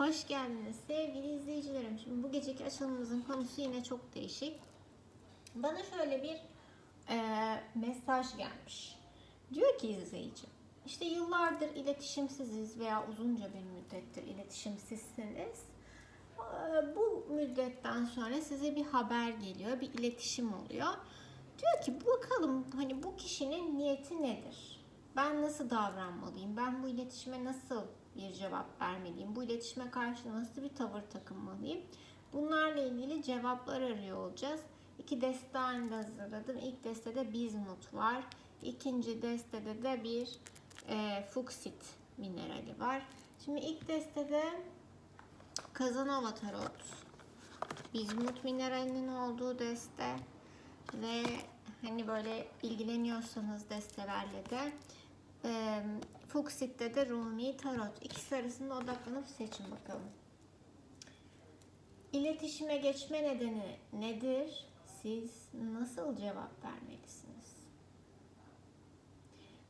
Hoş geldiniz sevgili izleyicilerim. Şimdi bu geceki açılımımızın konusu yine çok değişik. Bana şöyle bir e, mesaj gelmiş. Diyor ki izleyici, işte yıllardır iletişimsiziz veya uzunca bir müddettir iletişimsizsiniz. E, bu müddetten sonra size bir haber geliyor, bir iletişim oluyor. Diyor ki bakalım hani bu kişinin niyeti nedir? Ben nasıl davranmalıyım? Ben bu iletişime nasıl bir cevap vermeliyim? Bu iletişime karşı nasıl bir tavır takınmalıyım? Bunlarla ilgili cevaplar arıyor olacağız. İki deste halinde hazırladım. İlk destede bizmut var. İkinci destede de bir e, fuksit minerali var. Şimdi ilk destede Kazanova Tarot. Bizmut mineralinin olduğu deste ve hani böyle ilgileniyorsanız destelerle de e, Fuksit'te de Rumi Tarot. İkisi arasında odaklanıp seçin bakalım. İletişime geçme nedeni nedir? Siz nasıl cevap vermelisiniz?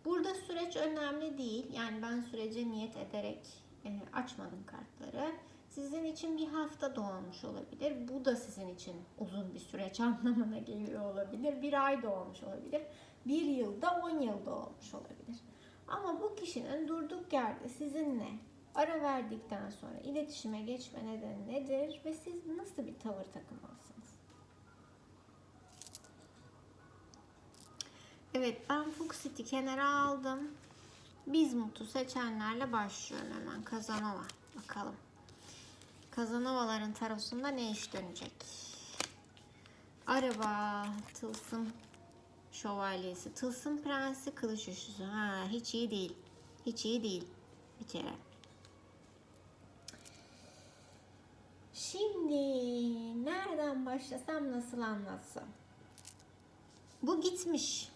Burada süreç önemli değil. Yani ben sürece niyet ederek e, açmadım kartları. Sizin için bir hafta doğmuş olabilir. Bu da sizin için uzun bir süreç anlamına geliyor olabilir. Bir ay doğmuş olabilir. Bir yılda, on yılda olmuş olabilir. Ama bu kişinin durduk yerde sizinle ara verdikten sonra iletişime geçme nedeni nedir ve siz nasıl bir tavır takınmalısınız? Evet ben Fuxit'i kenara aldım. Bizmut'u seçenlerle başlıyorum hemen. Kazanova. Bakalım. Kazanovaların tarosunda ne iş dönecek? Araba, tılsım şövalyesi, tılsım prensi, kılıç üçlüsü. Ha, hiç iyi değil. Hiç iyi değil. Bir kere. Şimdi nereden başlasam nasıl anlatsam? Bu gitmiş.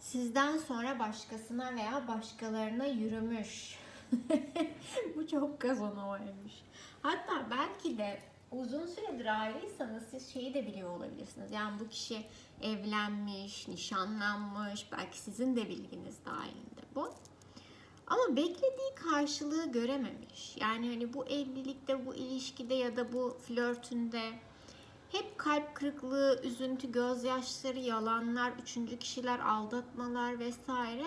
Sizden sonra başkasına veya başkalarına yürümüş. Bu çok kazanovaymış. Hatta belki de uzun süredir ayrıysanız siz şeyi de biliyor olabilirsiniz. Yani bu kişi evlenmiş, nişanlanmış, belki sizin de bilginiz dahilinde bu. Ama beklediği karşılığı görememiş. Yani hani bu evlilikte, bu ilişkide ya da bu flörtünde hep kalp kırıklığı, üzüntü, gözyaşları, yalanlar, üçüncü kişiler, aldatmalar vesaire.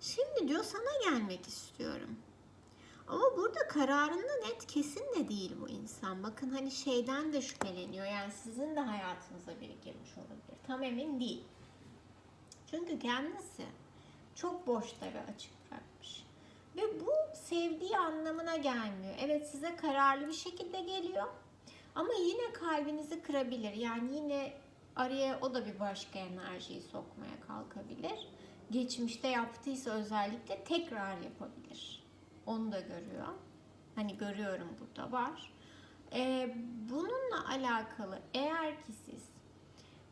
Şimdi diyor sana gelmek istiyorum. Ama burada kararında net kesin de değil bu insan. Bakın hani şeyden de şüpheleniyor. Yani sizin de hayatınıza biri girmiş olabilir. Tam emin değil. Çünkü kendisi çok boşta ve açık bırakmış. Ve bu sevdiği anlamına gelmiyor. Evet size kararlı bir şekilde geliyor. Ama yine kalbinizi kırabilir. Yani yine araya o da bir başka enerjiyi sokmaya kalkabilir. Geçmişte yaptıysa özellikle tekrar yapabilir. Onu da görüyor. Hani görüyorum burada var. Ee, bununla alakalı eğer ki siz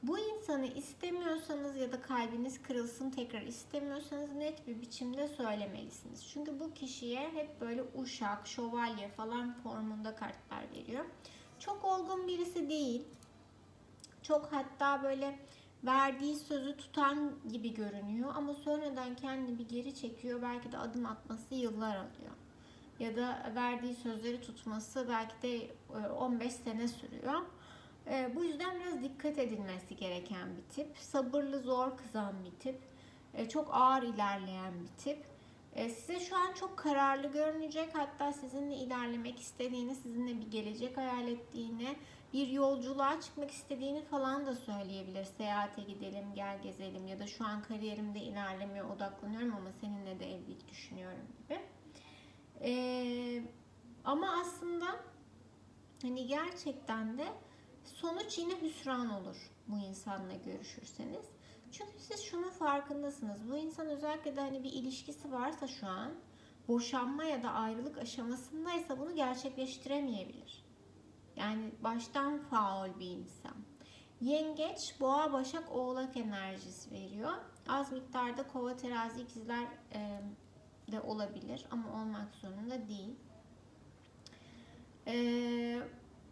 bu insanı istemiyorsanız ya da kalbiniz kırılsın tekrar istemiyorsanız net bir biçimde söylemelisiniz. Çünkü bu kişiye hep böyle uşak, şövalye falan formunda kartlar veriyor. Çok olgun birisi değil. Çok hatta böyle verdiği sözü tutan gibi görünüyor ama sonradan kendini geri çekiyor. Belki de adım atması yıllar alıyor. Ya da verdiği sözleri tutması belki de 15 sene sürüyor. Bu yüzden biraz dikkat edilmesi gereken bir tip. Sabırlı, zor kızan bir tip. Çok ağır ilerleyen bir tip. Size şu an çok kararlı görünecek. Hatta sizinle ilerlemek istediğini, sizinle bir gelecek hayal ettiğini, bir yolculuğa çıkmak istediğini falan da söyleyebilir. Seyahate gidelim, gel gezelim ya da şu an kariyerimde ilerlemeye odaklanıyorum ama seninle de evlilik düşünüyorum gibi. Ee, ama aslında hani gerçekten de sonuç yine hüsran olur bu insanla görüşürseniz. Çünkü siz şunun farkındasınız. Bu insan özellikle de hani bir ilişkisi varsa şu an boşanma ya da ayrılık aşamasındaysa bunu gerçekleştiremeyebilir. Yani baştan faul bir insan. Yengeç, boğa, başak, oğlak enerjisi veriyor. Az miktarda kova, terazi, ikizler e, de olabilir ama olmak zorunda değil. Ee,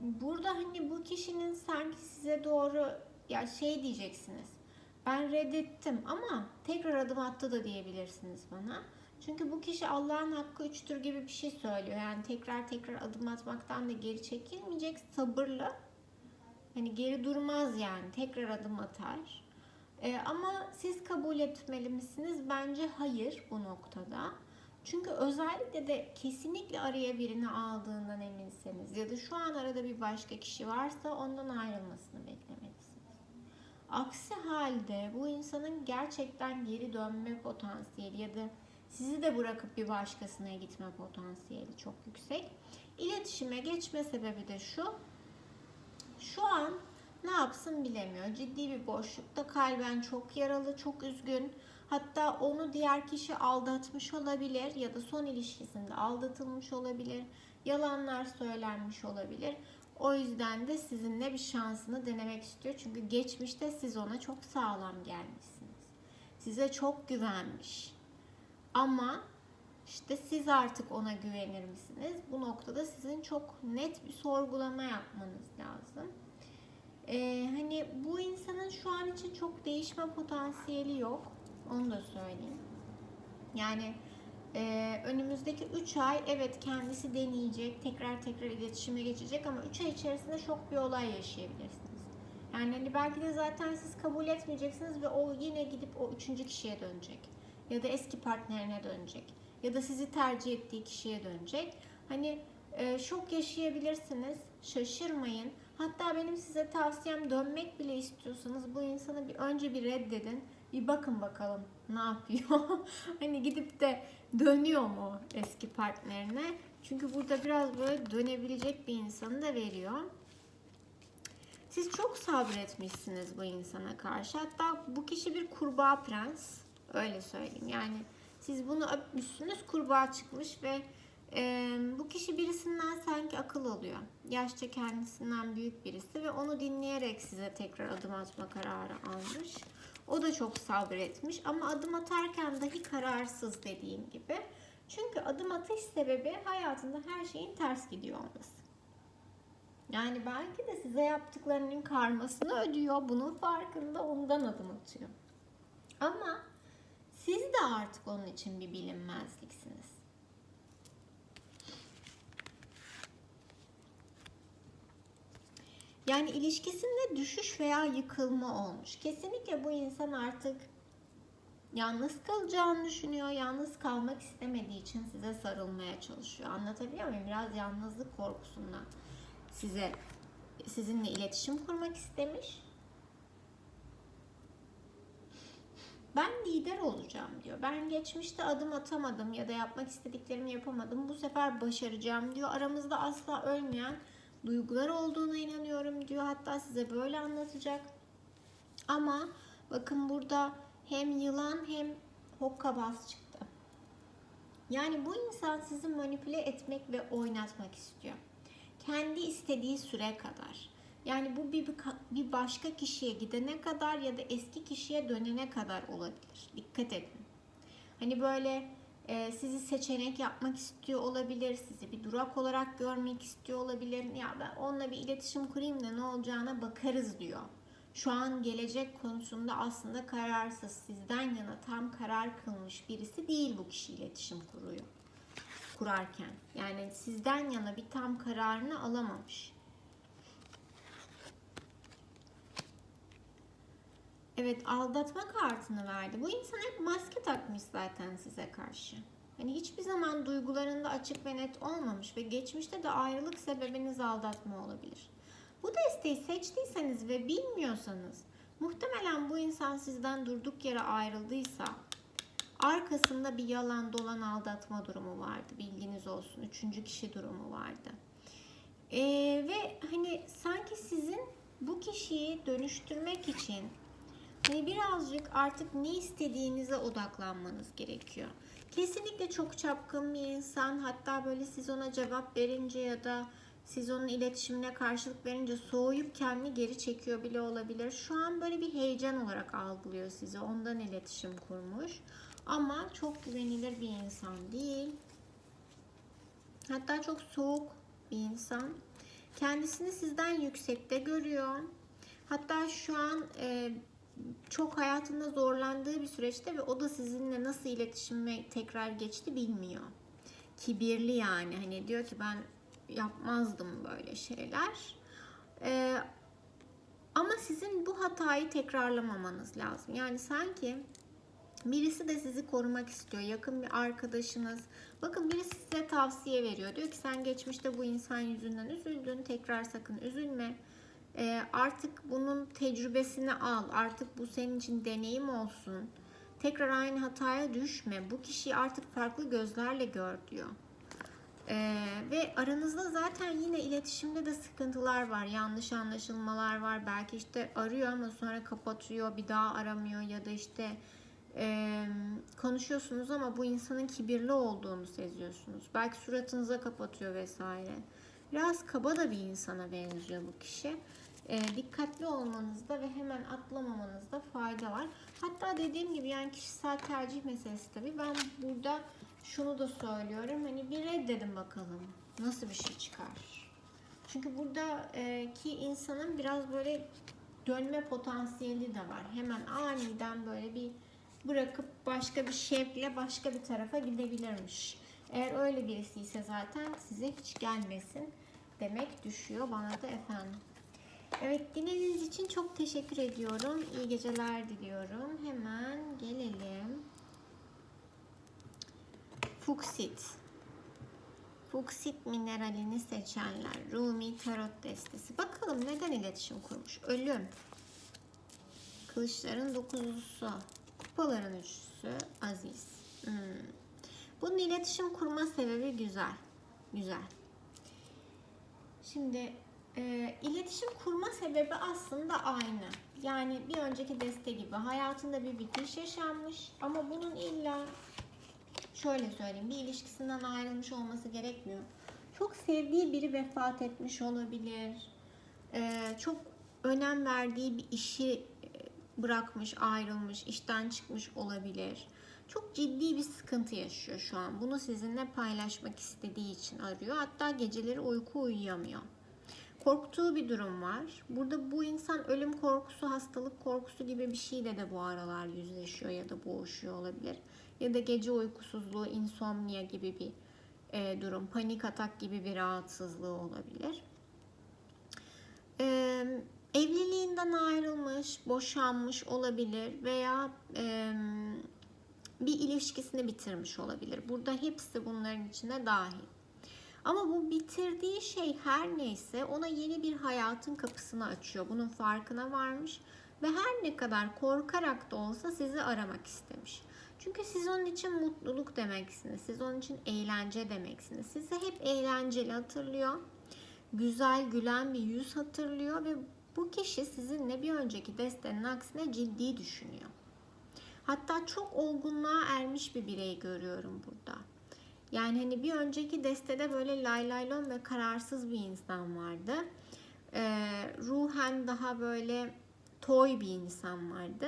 burada hani bu kişinin sanki size doğru ya şey diyeceksiniz. Ben reddettim ama tekrar adım attı da diyebilirsiniz bana. Çünkü bu kişi Allah'ın hakkı üçtür gibi bir şey söylüyor. Yani tekrar tekrar adım atmaktan da geri çekilmeyecek. Sabırlı. Hani geri durmaz yani. Tekrar adım atar. Ee, ama siz kabul etmeli misiniz? Bence hayır bu noktada. Çünkü özellikle de kesinlikle araya birini aldığından eminseniz ya da şu an arada bir başka kişi varsa ondan ayrılmasını beklemelisiniz. Aksi halde bu insanın gerçekten geri dönme potansiyeli ya da sizi de bırakıp bir başkasına gitme potansiyeli çok yüksek. İletişime geçme sebebi de şu. Şu an ne yapsın bilemiyor. Ciddi bir boşlukta kalben çok yaralı, çok üzgün. Hatta onu diğer kişi aldatmış olabilir ya da son ilişkisinde aldatılmış olabilir. Yalanlar söylenmiş olabilir. O yüzden de sizinle bir şansını denemek istiyor. Çünkü geçmişte siz ona çok sağlam gelmişsiniz. Size çok güvenmiş. Ama işte siz artık ona güvenir misiniz? Bu noktada sizin çok net bir sorgulama yapmanız lazım. Ee, hani bu insanın şu an için çok değişme potansiyeli yok. Onu da söyleyeyim. Yani e, önümüzdeki 3 ay evet kendisi deneyecek, tekrar tekrar iletişime geçecek ama 3 ay içerisinde şok bir olay yaşayabilirsiniz. Yani hani belki de zaten siz kabul etmeyeceksiniz ve o yine gidip o üçüncü kişiye dönecek. Ya da eski partnerine dönecek. Ya da sizi tercih ettiği kişiye dönecek. Hani e, şok yaşayabilirsiniz. Şaşırmayın. Hatta benim size tavsiyem dönmek bile istiyorsanız bu insanı bir önce bir reddedin. Bir bakın bakalım ne yapıyor. hani gidip de dönüyor mu eski partnerine? Çünkü burada biraz böyle dönebilecek bir insanı da veriyor. Siz çok sabretmişsiniz bu insana karşı. Hatta bu kişi bir kurbağa prens. Öyle söyleyeyim. Yani siz bunu öpmüşsünüz kurbağa çıkmış ve e, bu kişi birisinden sanki akıl alıyor. Yaşça kendisinden büyük birisi ve onu dinleyerek size tekrar adım atma kararı almış. O da çok sabretmiş ama adım atarken dahi kararsız dediğim gibi. Çünkü adım atış sebebi hayatında her şeyin ters gidiyor olması. Yani belki de size yaptıklarının karmasını ödüyor. Bunun farkında ondan adım atıyor. Ama siz de artık onun için bir bilinmezliksiniz. Yani ilişkisinde düşüş veya yıkılma olmuş. Kesinlikle bu insan artık yalnız kalacağını düşünüyor. Yalnız kalmak istemediği için size sarılmaya çalışıyor. Anlatabiliyor muyum? Biraz yalnızlık korkusundan size sizinle iletişim kurmak istemiş. Ben lider olacağım diyor. Ben geçmişte adım atamadım ya da yapmak istediklerimi yapamadım. Bu sefer başaracağım diyor. Aramızda asla ölmeyen duygular olduğuna inanıyorum diyor. Hatta size böyle anlatacak. Ama bakın burada hem yılan hem hokkabaz çıktı. Yani bu insan sizi manipüle etmek ve oynatmak istiyor. Kendi istediği süre kadar. Yani bu bir, bir başka kişiye gidene kadar ya da eski kişiye dönene kadar olabilir. Dikkat edin. Hani böyle e, sizi seçenek yapmak istiyor olabilir, sizi bir durak olarak görmek istiyor olabilir. Ya ben onunla bir iletişim kurayım da ne olacağına bakarız diyor. Şu an gelecek konusunda aslında kararsız, sizden yana tam karar kılmış birisi değil bu kişi iletişim kuruyor. Kurarken. Yani sizden yana bir tam kararını alamamış. Evet aldatma kartını verdi. Bu insan hep maske takmış zaten size karşı. Hani hiçbir zaman duygularında açık ve net olmamış ve geçmişte de ayrılık sebebiniz aldatma olabilir. Bu desteği seçtiyseniz ve bilmiyorsanız muhtemelen bu insan sizden durduk yere ayrıldıysa arkasında bir yalan dolan aldatma durumu vardı. Bilginiz olsun. Üçüncü kişi durumu vardı. Ee, ve hani sanki sizin bu kişiyi dönüştürmek için Hani birazcık artık ne istediğinize odaklanmanız gerekiyor. Kesinlikle çok çapkın bir insan. Hatta böyle siz ona cevap verince ya da siz onun iletişimine karşılık verince soğuyup kendini geri çekiyor bile olabilir. Şu an böyle bir heyecan olarak algılıyor sizi. Ondan iletişim kurmuş. Ama çok güvenilir bir insan değil. Hatta çok soğuk bir insan. Kendisini sizden yüksekte görüyor. Hatta şu an e, çok hayatında zorlandığı bir süreçte ve o da sizinle nasıl iletişime tekrar geçti bilmiyor. Kibirli yani hani diyor ki ben yapmazdım böyle şeyler. Ee, ama sizin bu hatayı tekrarlamamanız lazım. Yani sanki birisi de sizi korumak istiyor. Yakın bir arkadaşınız. Bakın birisi size tavsiye veriyor. Diyor ki sen geçmişte bu insan yüzünden üzüldün. Tekrar sakın üzülme. Ee, artık bunun tecrübesini al. Artık bu senin için deneyim olsun. Tekrar aynı hataya düşme. Bu kişiyi artık farklı gözlerle gör diyor. Ee, ve aranızda zaten yine iletişimde de sıkıntılar var. Yanlış anlaşılmalar var. Belki işte arıyor ama sonra kapatıyor. Bir daha aramıyor ya da işte e, konuşuyorsunuz ama bu insanın kibirli olduğunu seziyorsunuz. Belki suratınıza kapatıyor vesaire. Biraz kaba da bir insana benziyor bu kişi. E, dikkatli olmanızda ve hemen atlamamanızda fayda var. Hatta dediğim gibi yani kişisel tercih meselesi tabii. Ben burada şunu da söylüyorum. Hani bir reddedin bakalım. Nasıl bir şey çıkar? Çünkü buradaki insanın biraz böyle dönme potansiyeli de var. Hemen aniden böyle bir bırakıp başka bir şevkle başka bir tarafa gidebilirmiş. Eğer öyle birisi ise zaten size hiç gelmesin demek düşüyor bana da efendim. Evet dinlediğiniz için çok teşekkür ediyorum. İyi geceler diliyorum. Hemen gelelim. Fuksit. Fuksit mineralini seçenler. Rumi Tarot Destesi. Bakalım neden iletişim kurmuş? Ölüm. Kılıçların dokuzlusu. Kupaların üçlüsü. Aziz. Hmm. Bunun iletişim kurma sebebi güzel. Güzel. Şimdi e, iletişim kurma sebebi aslında aynı. Yani bir önceki deste gibi hayatında bir bitiş yaşanmış ama bunun illa şöyle söyleyeyim bir ilişkisinden ayrılmış olması gerekmiyor. Çok sevdiği biri vefat etmiş olabilir. Ee, çok önem verdiği bir işi e, bırakmış, ayrılmış, işten çıkmış olabilir. Çok ciddi bir sıkıntı yaşıyor şu an. Bunu sizinle paylaşmak istediği için arıyor. Hatta geceleri uyku uyuyamıyor. Korktuğu bir durum var. Burada bu insan ölüm korkusu, hastalık korkusu gibi bir şeyle de bu aralar yüzleşiyor ya da boğuşuyor olabilir ya da gece uykusuzluğu, insomnia gibi bir e, durum, panik atak gibi bir rahatsızlığı olabilir. E, evliliğinden ayrılmış, boşanmış olabilir veya e, bir ilişkisini bitirmiş olabilir. Burada hepsi bunların içine dahil. Ama bu bitirdiği şey her neyse ona yeni bir hayatın kapısını açıyor. Bunun farkına varmış ve her ne kadar korkarak da olsa sizi aramak istemiş. Çünkü siz onun için mutluluk demeksiniz. Siz onun için eğlence demeksiniz. Sizi hep eğlenceli hatırlıyor. Güzel, gülen bir yüz hatırlıyor ve bu kişi sizinle bir önceki destenin aksine ciddi düşünüyor. Hatta çok olgunluğa ermiş bir birey görüyorum burada. Yani hani bir önceki destede böyle lay laylon ve kararsız bir insan vardı. Ee, ruhen daha böyle toy bir insan vardı.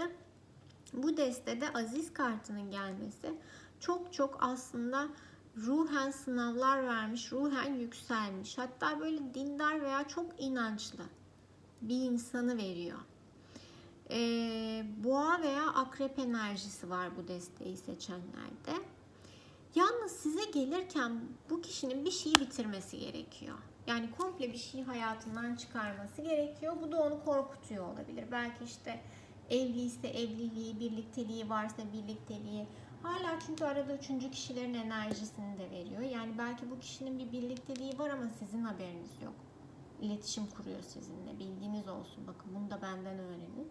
Bu destede aziz kartının gelmesi çok çok aslında ruhen sınavlar vermiş, ruhen yükselmiş. Hatta böyle dindar veya çok inançlı bir insanı veriyor. Ee, boğa veya akrep enerjisi var bu desteği seçenlerde. Yalnız size gelirken bu kişinin bir şeyi bitirmesi gerekiyor. Yani komple bir şeyi hayatından çıkarması gerekiyor. Bu da onu korkutuyor olabilir. Belki işte evliyse evliliği, birlikteliği varsa birlikteliği. Hala çünkü arada üçüncü kişilerin enerjisini de veriyor. Yani belki bu kişinin bir birlikteliği var ama sizin haberiniz yok. İletişim kuruyor sizinle. Bilginiz olsun. Bakın bunu da benden öğrenin.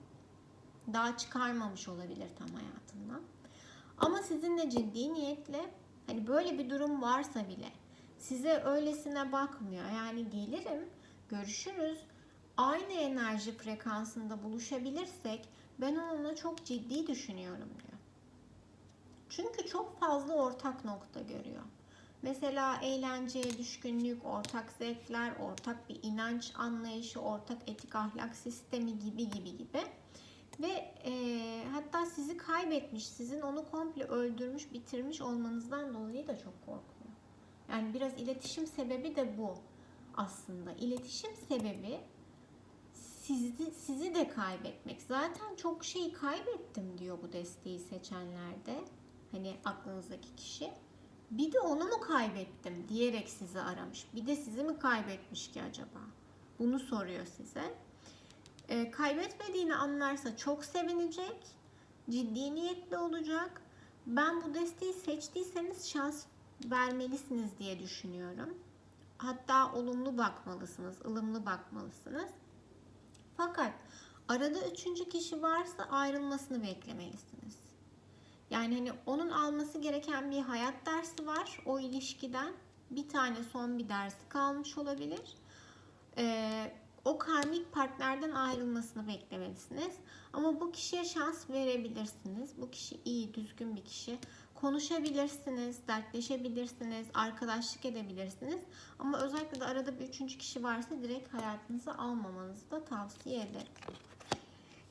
Daha çıkarmamış olabilir tam hayatından. Ama sizinle ciddi niyetle hani böyle bir durum varsa bile size öylesine bakmıyor. Yani gelirim, görüşürüz. Aynı enerji frekansında buluşabilirsek ben onunla çok ciddi düşünüyorum diyor. Çünkü çok fazla ortak nokta görüyor. Mesela eğlenceye düşkünlük, ortak zevkler, ortak bir inanç anlayışı, ortak etik ahlak sistemi gibi gibi gibi. Ve e, hatta sizi kaybetmiş, sizin onu komple öldürmüş, bitirmiş olmanızdan dolayı da çok korkuyor. Yani biraz iletişim sebebi de bu aslında. İletişim sebebi sizi, sizi de kaybetmek. Zaten çok şey kaybettim diyor bu desteği seçenlerde. Hani aklınızdaki kişi. Bir de onu mu kaybettim diyerek sizi aramış. Bir de sizi mi kaybetmiş ki acaba? Bunu soruyor size. E, kaybetmediğini anlarsa çok sevinecek. Ciddi niyetli olacak. Ben bu desteği seçtiyseniz şans vermelisiniz diye düşünüyorum. Hatta olumlu bakmalısınız, ılımlı bakmalısınız. Fakat arada üçüncü kişi varsa ayrılmasını beklemelisiniz. Yani hani onun alması gereken bir hayat dersi var o ilişkiden. Bir tane son bir dersi kalmış olabilir. Ee, o karmik partnerden ayrılmasını beklemelisiniz. Ama bu kişiye şans verebilirsiniz. Bu kişi iyi, düzgün bir kişi. Konuşabilirsiniz, dertleşebilirsiniz, arkadaşlık edebilirsiniz. Ama özellikle de arada bir üçüncü kişi varsa direkt hayatınıza almamanızı da tavsiye ederim.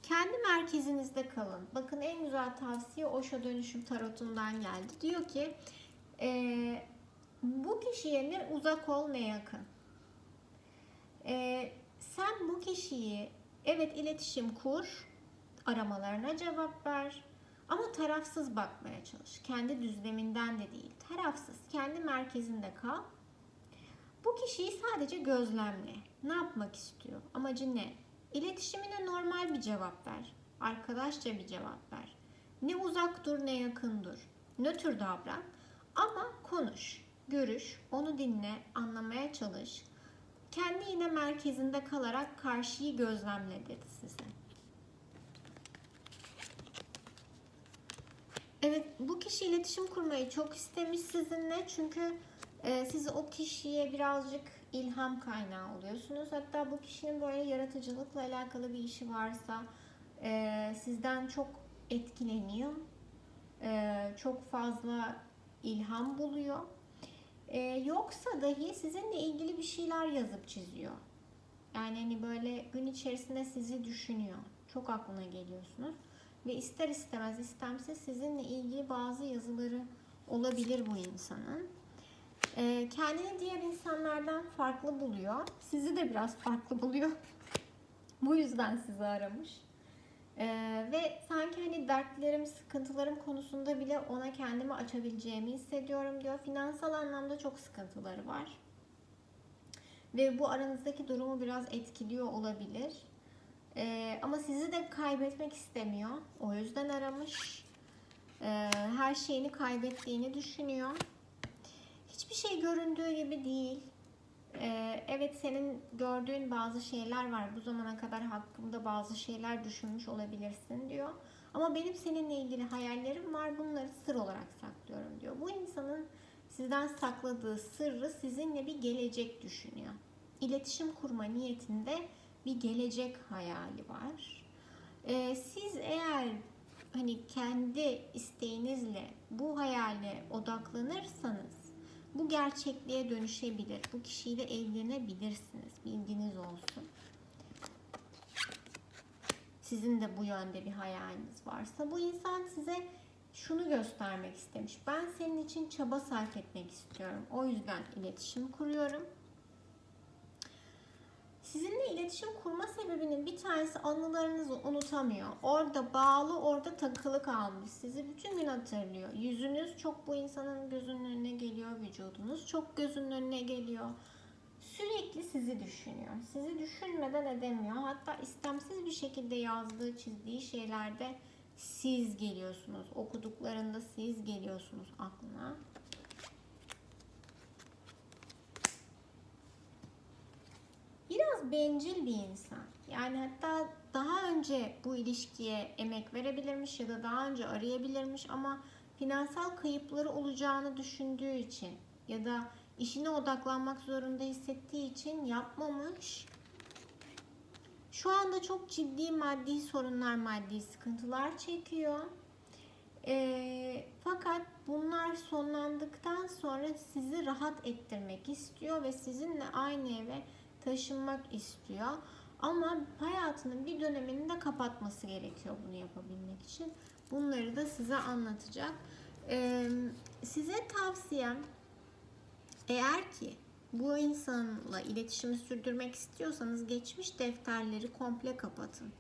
Kendi merkezinizde kalın. Bakın en güzel tavsiye Osho Dönüşüm Tarotundan geldi. Diyor ki eee, bu kişiye ne uzak ol ne yakın. Eee, sen bu kişiyi evet iletişim kur, aramalarına cevap ver ama tarafsız bakmaya çalış. Kendi düzleminden de değil, tarafsız. Kendi merkezinde kal. Bu kişiyi sadece gözlemle. Ne yapmak istiyor? Amacı ne? İletişimine normal bir cevap ver. Arkadaşça bir cevap ver. Ne uzak dur ne yakın dur. Nötr davran ama konuş, görüş, onu dinle, anlamaya çalış. Kendi yine merkezinde kalarak karşıyı gözlemle dedi size. Evet bu kişi iletişim kurmayı çok istemiş sizinle çünkü e, siz o kişiye birazcık ilham kaynağı oluyorsunuz. Hatta bu kişinin böyle yaratıcılıkla alakalı bir işi varsa e, sizden çok etkileniyor. E, çok fazla ilham buluyor. E, yoksa dahi sizinle ilgili bir şeyler yazıp çiziyor. Yani hani böyle gün içerisinde sizi düşünüyor. Çok aklına geliyorsunuz. Ve ister istemez istemsiz sizinle ilgili bazı yazıları olabilir bu insanın. Ee, kendini diğer insanlardan farklı buluyor. Sizi de biraz farklı buluyor. bu yüzden sizi aramış. Ee, ve sanki hani dertlerim, sıkıntılarım konusunda bile ona kendimi açabileceğimi hissediyorum diyor. Finansal anlamda çok sıkıntıları var. Ve bu aranızdaki durumu biraz etkiliyor olabilir. Ee, ama sizi de kaybetmek istemiyor. O yüzden aramış. Ee, her şeyini kaybettiğini düşünüyor. Hiçbir şey göründüğü gibi değil. Ee, evet senin gördüğün bazı şeyler var. Bu zamana kadar hakkımda bazı şeyler düşünmüş olabilirsin diyor. Ama benim seninle ilgili hayallerim var. Bunları sır olarak saklıyorum diyor. Bu insanın sizden sakladığı sırrı sizinle bir gelecek düşünüyor. İletişim kurma niyetinde bir gelecek hayali var. Ee, siz eğer hani kendi isteğinizle bu hayale odaklanırsanız gerçekliğe dönüşebilir. Bu kişiyle evlenebilirsiniz. Bilginiz olsun. Sizin de bu yönde bir hayaliniz varsa bu insan size şunu göstermek istemiş. Ben senin için çaba sarf etmek istiyorum. O yüzden iletişim kuruyorum. Sizinle iletişim kurma sebebinin bir tanesi anılarınızı unutamıyor. Orada bağlı, orada takılı kalmış. Sizi bütün gün hatırlıyor. Yüzünüz çok bu insanın gözünün önüne geliyor. Vücudunuz çok gözünün önüne geliyor. Sürekli sizi düşünüyor. Sizi düşünmeden edemiyor. Hatta istemsiz bir şekilde yazdığı, çizdiği şeylerde siz geliyorsunuz. Okuduklarında siz geliyorsunuz aklına. biraz bencil bir insan. Yani hatta daha önce bu ilişkiye emek verebilirmiş ya da daha önce arayabilirmiş ama finansal kayıpları olacağını düşündüğü için ya da işine odaklanmak zorunda hissettiği için yapmamış. Şu anda çok ciddi maddi sorunlar, maddi sıkıntılar çekiyor. E, fakat bunlar sonlandıktan sonra sizi rahat ettirmek istiyor ve sizinle aynı eve taşınmak istiyor. Ama hayatının bir dönemini de kapatması gerekiyor bunu yapabilmek için. Bunları da size anlatacak. Ee, size tavsiyem eğer ki bu insanla iletişimi sürdürmek istiyorsanız geçmiş defterleri komple kapatın.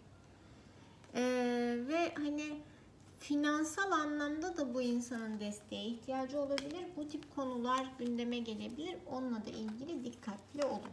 Ee, ve hani finansal anlamda da bu insanın desteğe ihtiyacı olabilir. Bu tip konular gündeme gelebilir. Onunla da ilgili dikkatli olun.